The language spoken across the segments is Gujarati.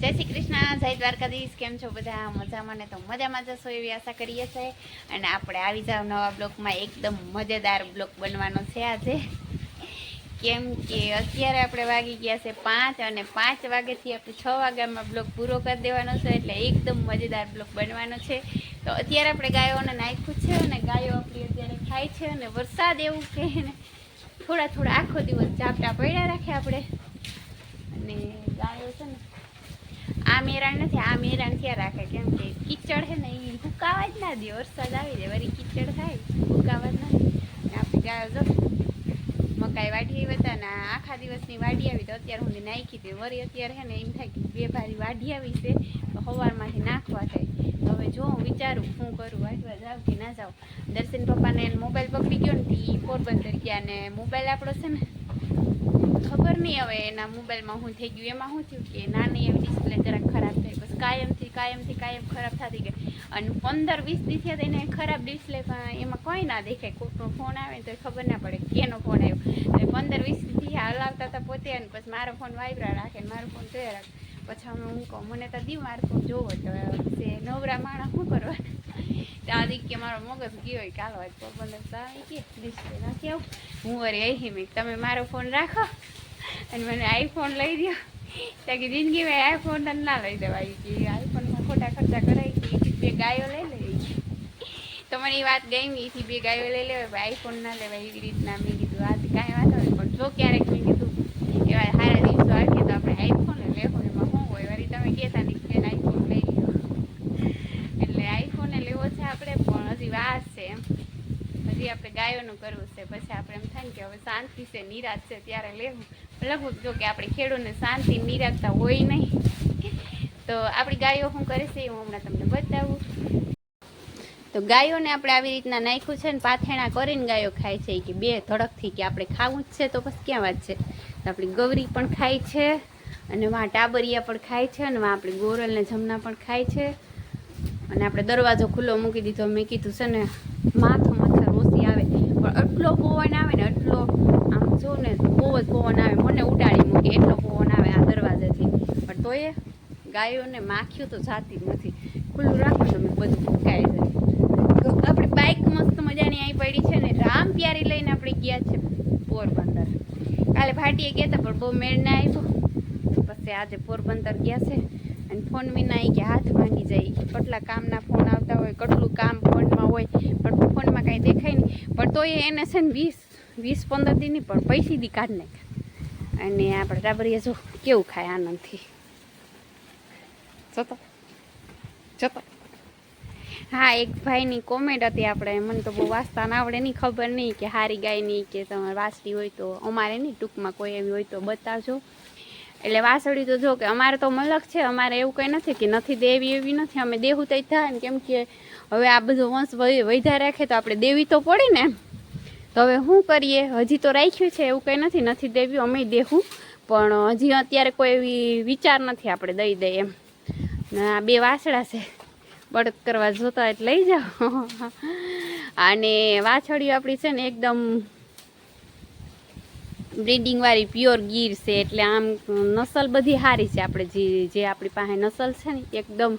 જય શ્રી કૃષ્ણ, જય દ્વારકાધીશ, કેમ છો બધા? મજામાં ને તો મજામાં જશો એવી આશા કરીએ છીએ. અને આપણે આવી જાવ નવા બ્લોકમાં, એકદમ મજેદાર બ્લોક બનવાનો છે આજે. કેમ કે અત્યારે આપણે વાગી ગયા છે પાંચ અને પાંચ વાગ્યાથી આપણે છ વાગ્યામાં બ્લોક પૂરો કરી દેવાનો છે, એટલે એકદમ મજેદાર બ્લોક બનવાનો છે. તો અત્યારે આપણે ગાયોને નાખ્યું છે અને ગાયો આપણી અત્યારે ખાય છે અને વરસાદ એવું કે થોડા થોડા આખો દિવસ ઝાપટા પડ્યા રાખે આપણે. અને ગાયો છે ને આ મેરાણ નથી, આ મેરાણ ક્યાં રાખે. કેમ કે કીચડ છે ને, એ હુકાવા જ ના દે, વરસાદ આવી જાય, વળી કીચડ થાય ભૂકાવા જ ના દે. ને આપણી જો, મકાઈ વાઢી હતા ને આખા દિવસની વાડી આવી તો અત્યારે હું નાખી હતી. વળી અત્યારે છે ને, એમ થાય કે બે ભારી વાઢી આવી છે સવારમાંથી નાખવા થાય. હવે જો હું વિચારું શું કરું, વાઢવા જાઉં કે ના જાઉં? દર્શન પપ્પાને મોબાઈલ પકડી ગયો ને એ પોરબંદર ગયા ને મોબાઈલ આપણો છે ને ખબર નહીં હવે એના મોબાઈલમાં શું થઈ ગયું. એમાં શું થયું કે નાની એવી ડિસ્પ્લે જરાક ખરાબ થઈ બસ કાયમથી કાયમથી કાયમ ખરાબ થતી ગઈ. અને પંદર વીસ દિવસે એને ખરાબ ડિસ્પ્લે એમાં કંઈ ના દેખાય. કોઈનો ફોન આવે તો ખબર ના પડે કેનો ફોન આવ્યો. એટલે પંદર વીસ દિવસે હલાવતા હતા પોતે અને પછી મારો ફોન વાઇબ્રા રાખે મારો ફોન જોયા રાખે. પછી અમે હું કહું, મને તો દી મારો ફોન જોવો. તો નવરા માણસ શું કરવાના? ત્યાં કે મારો મગજ ગયો હોય કાલો હોય પોરબંદર તો આવી કે ડિસ્પ્લે નાખી આવું હું વળી અહીં મેં તમે મારો ફોન રાખો અને મને આઈફોન લઈ દો ત્યાં કે જિંદગીમાં આઈફોન જ ના લઈ દેવાય કે આઈફોનમાં ખોટા ખર્ચા કરાય કે બે ગાયો લઈ લેવી તો મને એ વાત ગમી એથી બે ગાયો લઈ લેવાય આઈફોન ના લેવાય એવી રીતના મેં કીધું આ કાંઈ વાંધો નહીં પણ જો ક્યારેક મેં કીધું એવા સારા દિવસો આવે તો આપણે આઈફોન લેવો એમાં શું હોય વળી તમે કહેતા નહીં કે આઈફોન લઈ લો એટલે આઈફોન લેવો છે આપણે વાત છે. એમ હજી આપણે ગાયોનું કરવું છે. પછી આપણે એમ થાય ને કે હવે શાંતિ છે, નિરાશ છે, ત્યારે લેવું. લગભગ જો કે આપણે ખેડૂતને શાંતિ નિરાશતા હોય નહીં. તો આપણી ગાયો શું કરે છે હું હમણાં તમને બતાવું. તો ગાયોને આપણે આવી રીતના નાખ્યું છે ને પાથેણા કરીને ગાયો ખાય છે કે બે ધડકથી કે આપણે ખાવું જ છે તો પછી ક્યાં વાત છે? તો આપણી ગૌરી પણ ખાય છે અને વાં ટાબરિયા પણ ખાય છે અને વાં આપણી ગોરલ ને જમના પણ ખાય છે. અને આપણે દરવાજો ખુલ્લો મૂકી દીધો. મેં કીધું છે ને, માથો માથા ઓછી આવે. પણ એટલો પવન આવે ને, એટલો આમ જો ને, બહુ જ પવન આવે. મને ઉડાડી મૂકે એટલો પવન આવે આ દરવાજેથી. પણ તોય ગાયોને માખ્યું તો જાતી જ નથી. ખુલ્લું રાખો મેં બધું ફૂંકાઈ જાય. તો આપણી બાઇક મસ્ત મજાની અહીં પડી છે ને રામ પ્યારી લઈને આપણે ગયા છે પોરબંદર. કાલે ભાટીએ ગયા હતા પણ બહુ મેળ ના આવ્યો પછી આજે પોરબંદર ગયા છે. અને ફોન વિના એ કે હાથ ભાંગી જાય. કેટલા કામના ફોન આવતા હોય, કેટલું કામ ફોનમાં હોય, પણ ફોનમાં કાંઈ દેખાય નહીં. પણ તોય એને છે ને વીસ વીસ, પંદર દીની પણ પૈસી દી કાઢ નાખ. અને આપણે ટાબરીએ જો કેવું ખાય આનંદથી. જતો જતો. હા, એક ભાઈની કોમેન્ટ હતી આપણે. મને તો બહુ વાંચતા ના આવડે નહીં, ખબર નહીં કે હારી ગાયની કે તમારે વાંચતી હોય તો અમારે નહીં, ટૂંકમાં કોઈ એવી હોય તો બતાવજો. એટલે વાસળી તો જો કે અમારે તો મલક છે, અમારે એવું કંઈ નથી કે નથી દેવી એવી નથી, અમે દેવું તો થાય કેમ કે હવે આ બધો વંશ વૈધા રાખે તો આપણે દેવી તો પડે ને. તો હવે શું કરીએ? હજી તો રાખ્યું છે, એવું કંઈ નથી નથી દેવી અમે દેવું પણ હજી અત્યારે કોઈ એવી વિચાર નથી આપણે દઈ દઈએ. એમ ને આ બે વાસળા છે, બળદ કરવા જોતા એટલે લઈ જાઓ. અને વાછળીઓ આપણી છે ને એકદમ બ્રીડિંગ વાળી પ્યોર ગીર છે એટલે આમ નસલ બધી સારી છે આપણે જે જે આપણી પાસે નસલ છે ને, એકદમ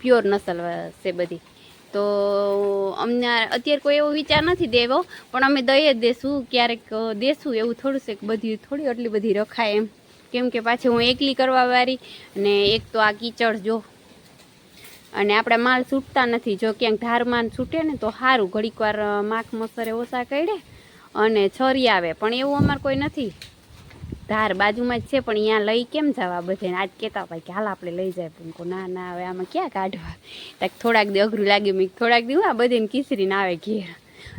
પ્યોર નસલ છે બધી. તો અમને અત્યારે કોઈ એવો વિચાર નથી દેવો, પણ અમે દઈએ જ દેશું, ક્યારેક દેશું એવું થોડું છે કે બધી થોડી એટલી બધી રખાય એમ. કેમ કે પાછી હું એકલી કરવા વાળી અને એક તો આ કીચડ જો. અને આપણા માલ છૂટતા નથી, જો ક્યાંક ધારમાં છૂટે ને તો સારું ઘડીક વાર માખ મસરે ઓછા કાઢે અને છોરી આવે, પણ એવું અમારે કોઈ નથી. ધાર બાજુમાં જ છે, પણ અહીંયા લઈ કેમ જવા બધે આજ કહેતા ભાઈ કે, હાલ આપણે લઈ જાય. પણ કો ના ના આવે આમાં ક્યાં કાઢવા? તાક થોડાક દી અઘરું લાગ્યું, મેં થોડાક દી આ બધીને કિસરીને આવે ઘેર.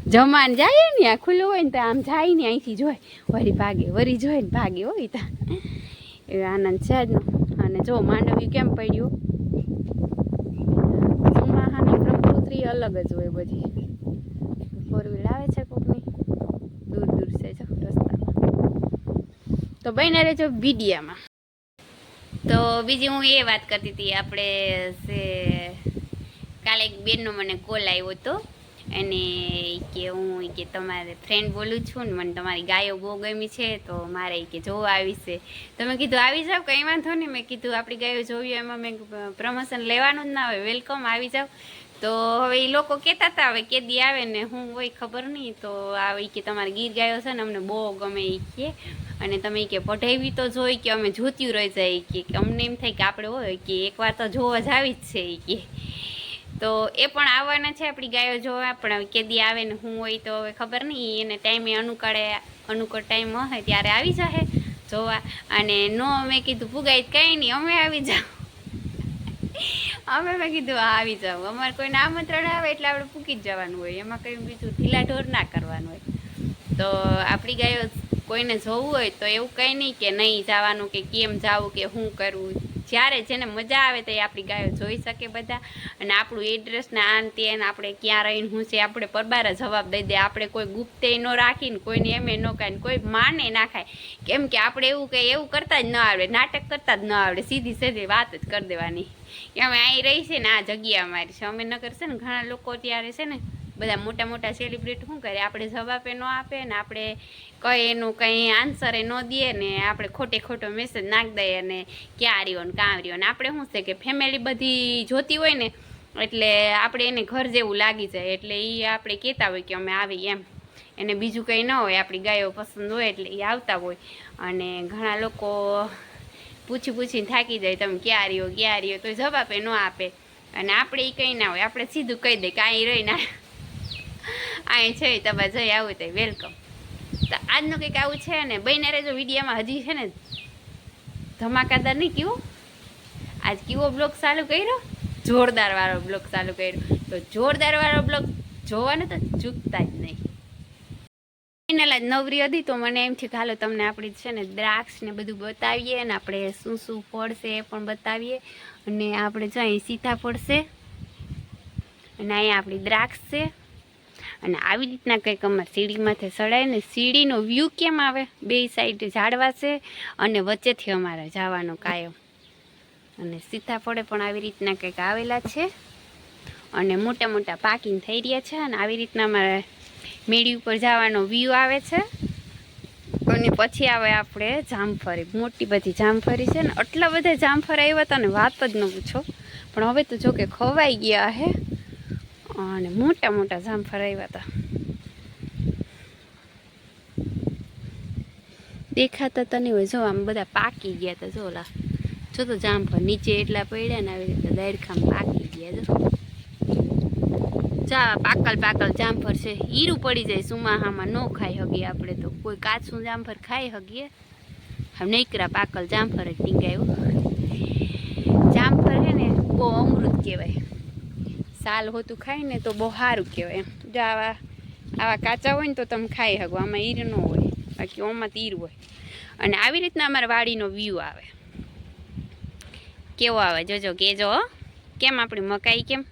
જમાન જાય ને આ ખુલ્લું હોય ને તો આમ જાય ને અહીંથી જોઈ વરી ભાગે, વરી જોઈ ને ભાગે હોય ત્યાં એ આનંદ છે જ અને જો માંડવી કેમ પડ્યું? પ્રકૃતિ અલગ જ હોય બધી. ફોર વ્હીલ આવે છે તો બને રહેજો વિડીયામાં. તો બીજી હું એ વાત કરતી હતી, આપણે જે કાલે એક બેનનો મને કોલ આવ્યો હતો અને કે હું કે તમારે ફ્રેન્ડ બોલું છું ને મને તમારી ગાયો બહુ ગમી છે, તો મારે કે જોવા આવી છે. તો મેં કીધું, આવી જાવ કંઈ વાંધો નહીં. મેં કીધું, આપણી ગાયો જોવી એમાં મેં પ્રમોશન લેવાનું જ ના હોય વેલકમ આવી જાવ. તો હવે એ લોકો કહેતા હતા, હવે કેદી આવે ને હું હોય ખબર નહીં. તો આવી કે તમારે ગીર ગાયો છે ને અમને બહુ ગમે એ કે. અને તમે કે પઢાવી તો જોઈ કે અમે જોત્યું રહી જાય કે અમને એમ થાય કે આપણે હોય કે એકવાર તો જોવા જ આવી જ છે કે. તો એ પણ આવવાના છે આપણી ગાયો જોવા, પણ કેદી આવે ને હું હોય તો હવે ખબર નહીં. એને ટાઈમે અનુકળે, અનુકૂળ ટાઈમ હોય ત્યારે આવી જશે જોવા. અને નો અમે કીધું ભૂગાઈ કંઈ નહીં, અમે આવી જાઓ અમે મેં કીધું આવી જાવ અમારે કોઈને આમંત્રણ આવે એટલે આપણે પૂકી જ જવાનું હોય. એમાં કંઈ બીજું ઢીલા ઢોર ના કરવાનું હોય. તો આપણી ગાયો કોઈને જવું હોય તો એવું કંઈ નહીં કે નહીં જવાનું કે કેમ જાવું કે શું કરવું જ્યારે જેને મજા આવે તો એ આપણી ગાયો જોઈ શકે બધા. અને આપણું એડ્રેસ ને આન તેન આપણે ક્યાં રહીને હું છે આપણે પરબાર જવાબ દઈ દે. આપણે કોઈ ગુપ્તે ન રાખીને, કોઈને એમે ન કાંઈ કોઈ માને ના ખાય. કેમ કે આપણે એવું કે એવું કરતા જ ન આવડે. નાટક કરતા જ ન આવડે. સીધી સીધી વાત જ કરી દેવાની. કે અમે અહીં રહી છે ને આ જગ્યા અમારી છે. અમે ન છે ને ઘણા લોકો ત્યારે છે ને બધા મોટા મોટા સેલિબ્રિટી શું કરે? આપણે જવાબ ન આપે ને આપણે કઈ એનું કંઈ આન્સર એ ન દઈએ ને આપણે ખોટે ખોટો મેસેજ નાખી દઈએ અને ક્યાં રહ્યો ને કાં રહ્યો ને. આપણે શું છે કે ફેમિલી બધી જોતી હોય ને એટલે આપણે એને ઘર જેવું લાગી જાય એટલે એ આપણે કહેતા હોય કે અમે આવી એમ. એને બીજું કંઈ ન હોય, આપણી ગાયો પસંદ હોય એટલે એ આવતા હોય. અને ઘણા લોકો પૂછી પૂછીને થાકી જાય, તમે ક્યાં રહ્યો ક્યાં રહ્યો, તો જવાબ એ ન આપે. અને આપણે એ કંઈ ના હોય, આપણે સીધું કહી દઈએ કાંઈ રહી ના અહીં છે તમે જઈ આવું તો વેલકમ તો આજનું કંઈક આવું છે ને બહીને રહેજો વિડીયામાં હજી છે ને ધમાકાદાર નહીં કેવું. આજ કેવો બ્લોગ ચાલુ કર્યો? જોરદાર વાળો બ્લોગ ચાલુ કર્યો. તો જોરદાર વાળો બ્લોગ જોવાનું તો ચૂકતા જ નહીં. ફાઇનલ નવરી હતી તો મને એમ થયું હાલો તમને આપણી છે ને દ્રાક્ષ ને બધું બતાવીએ અને આપણે શું શું ફળ છે એ પણ બતાવીએ. અને આપણે જો અહીં સીતાફળ છે અને અહીંયા આપણી દ્રાક્ષ છે. અને આવી રીતના કંઈક અમારે સીડીમાંથી સડાય ને સીડીનો વ્યૂ કેમ આવે? બે સાઈડ ઝાડવા છે અને વચ્ચેથી અમારે જવાનો કાયમ. અને સીતાફળે પણ આવી રીતના કંઈક આવેલા છે. અને મોટા મોટા પાકિંગ થઈ રહ્યા છે અને આવી રીતના અમારે મેળી ઉપર જવાનો વ્યૂ આવે છે. અને પછી આવે આપણે જામફળી, મોટી બધી જામફળી છે ને, આટલા બધા જામફળ આવ્યા હતા ને, વાત જ ન પૂછો. પણ હવે તો જો કે ખવાઈ ગયા હે. અને મોટા મોટા જામફળ આવ્યા હતા દેખાતા તને હોય. જો આમ બધા પાકી ગયા હતા જો ઓલા. જો તો જામફળ નીચે એટલા પડ્યા ને આવી રીતે દાયરખામ પાકી ગયા, જો. જા પાકલ પાકલ જામફળ છે. હીરું પડી જાય, સુમાહામાં ન ખાઈ હગીએ આપણે તો. કોઈ કાચું જામફળ ખાઈ હગીએ. હવે નૈકરા પાકલ જામફળ જ ટીંગાયું જામફળ છે ને બહુ અમૃત કહેવાય. સાલ હોતું ખાય ને તો બહુ સારું કહેવાય એમ. જો આવા આવા કાચા હોય ને તો તમે ખાઈ શકો, આમાં ઈર ન હોય, બાકી ઓમાં તીર હોય. અને આવી રીતના અમારા વાડીનો વ્યૂ આવે. કેવો આવે? જોજો, કેજો કેમ આપણી મકાઈ કેમ?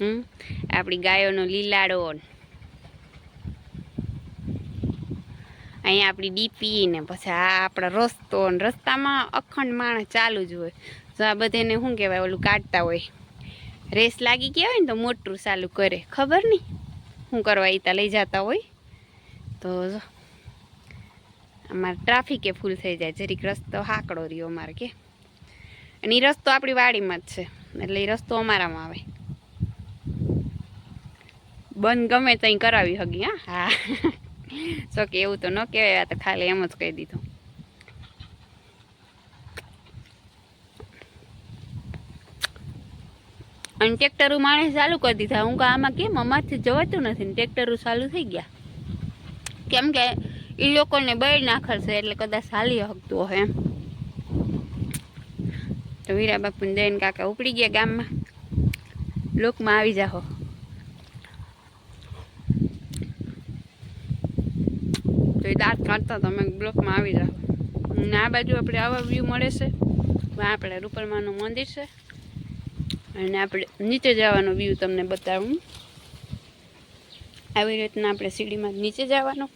હમ? આપણી ગાયોનો લીલાડો. અહીંયા આપણી ડીપી ને પછી આ આપણા રસ્તો રસ્તામાં અખંડ માણસ ચાલુ જ હોય. તો આ બધાને શું કહેવાય? ઓલું કાઢતા હોય. રેસ લાગી ગયા હોય ને તો મોટરું ચાલુ કરે. ખબર નહીં શું કરવા એ લઈ જતા હોય. તો અમારે ટ્રાફિકે ફૂલ થઈ જાય. જરીક રસ્તો હાકડો રહ્યો અમારે કે. અને એ રસ્તો આપણી વાડીમાં જ છે. એટલે એ રસ્તો અમારામાં આવે. બંધ ગમે ત્યાં કરાવી હગી, હા. હા કે એવું તો ન કહેવાય તો ખાલી એમ જ કહી દીધું. અને ટ્રેક્ટરો માણસ ચાલુ કરી દીધા. હું કહું, આમાં કેમ? અમારથી જવાતું નથી. ને ટ્રેક્ટરો ચાલુ થઈ ગયા. કેમ કે એ લોકોને બળ નાખલ છે એટલે કદાચ ચાલી શકતું હોય એમ. તો વીરા બાપુ દઈને કાકા ઉપડી ગયા ગામમાં. લોકમાં આવી જાઓ તો એ દાંત કાઢતા તમે બ્લોકમાં આવી જાઓ આ બાજુ આપણે આવા વ્યૂ મળે છે. આપણે રૂપરમાનું મંદિર છે. અને આપણે નીચે જવાનો વ્યૂ તમને બતાવું. આવી રીતના આપણે સીડીમાં નીચે જવાનો.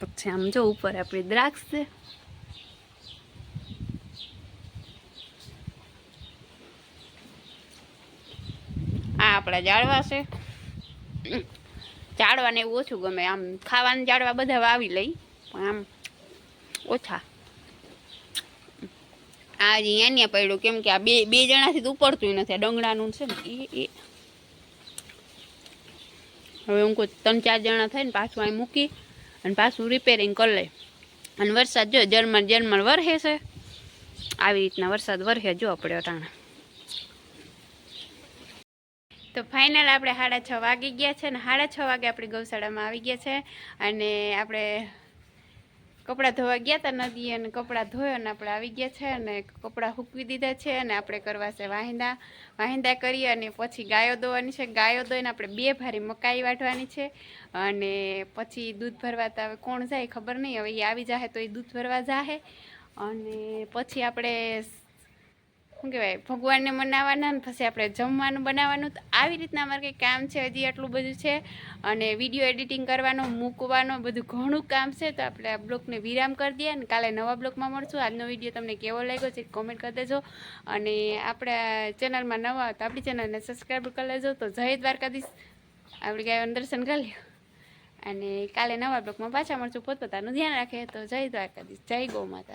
પછી આમ જો ઉપર આપણી દ્રાક્ષ છે. આ આપણા જાળવા છે. જાળવાને એવું ઓછું ગમે. આમ ખાવાનું જાળવા બધા વાવી લઈ, પણ આમ ઓછા. આ હજી અહીંયા પડ્યું, કેમ કે આ બે બે જણાથી તો ઉપડતું નથી. આ ડંગડાનું છે ને, એ એ. હવે હું કોઈ ત્રણ ચાર જણા થઈને પાછું અહીં મૂકી અને પાછું રિપેરિંગ કરી લઈ. અને વરસાદ જો જર્મન જર્મન વરહે છે. આવી રીતના વરસાદ વરસે જો આપણે અટાણે. તો ફાઇનલ આપણે સાડા છ વાગી ગયા છે અને સાડા છ વાગે આપણી ગૌશાળામાં આવી ગયા છે અને આપણે કપડાં ધોવા ગયા હતા નદી અને કપડાં ધોયો અને આપણે આવી ગયા છે અને કપડાં સૂકવી દીધા છે અને આપણે કરવા છે વાહિંદા વાહિંદા કરી અને પછી ગાયો દોવાની છે. ગાયો દોઈને આપણે બે ભારી મકાઈ વાટવાની છે અને પછી દૂધ ભરવા તો હવે કોણ જાય ખબર નહીં. હવે એ આવી જાહે તો એ દૂધ ભરવા જાહે. અને પછી આપણે શું કહેવાય, ભગવાનને મનાવવાના ને પછી આપણે જમવાનું બનાવવાનું. તો આવી રીતના અમારે કંઈ કામ છે, હજી આટલું બધું છે. અને વીડિયો એડિટિંગ કરવાનો, મૂકવાનો, બધું ઘણું કામ છે. તો આપણે આ બ્લોગને વિરામ કરી દઈએ અને કાલે નવા બ્લોગમાં મળશું. આજનો વીડિયો તમને કેવો લાગ્યો છે કોમેન્ટ કરી દેજો. અને આપણા ચેનલમાં નવા હોય તો આપણી ચેનલને સબસ્ક્રાઈબ કરી લેજો. તો જય દ્વારકાધીશ. આપણે ગાયોનું દર્શન કરી લ્યો. અને કાલે નવા બ્લોકમાં પાછા મળશું. પોતપોતાનું ધ્યાન રાખે. તો જય દ્વારકાધીશ. જય ગૌ માતા.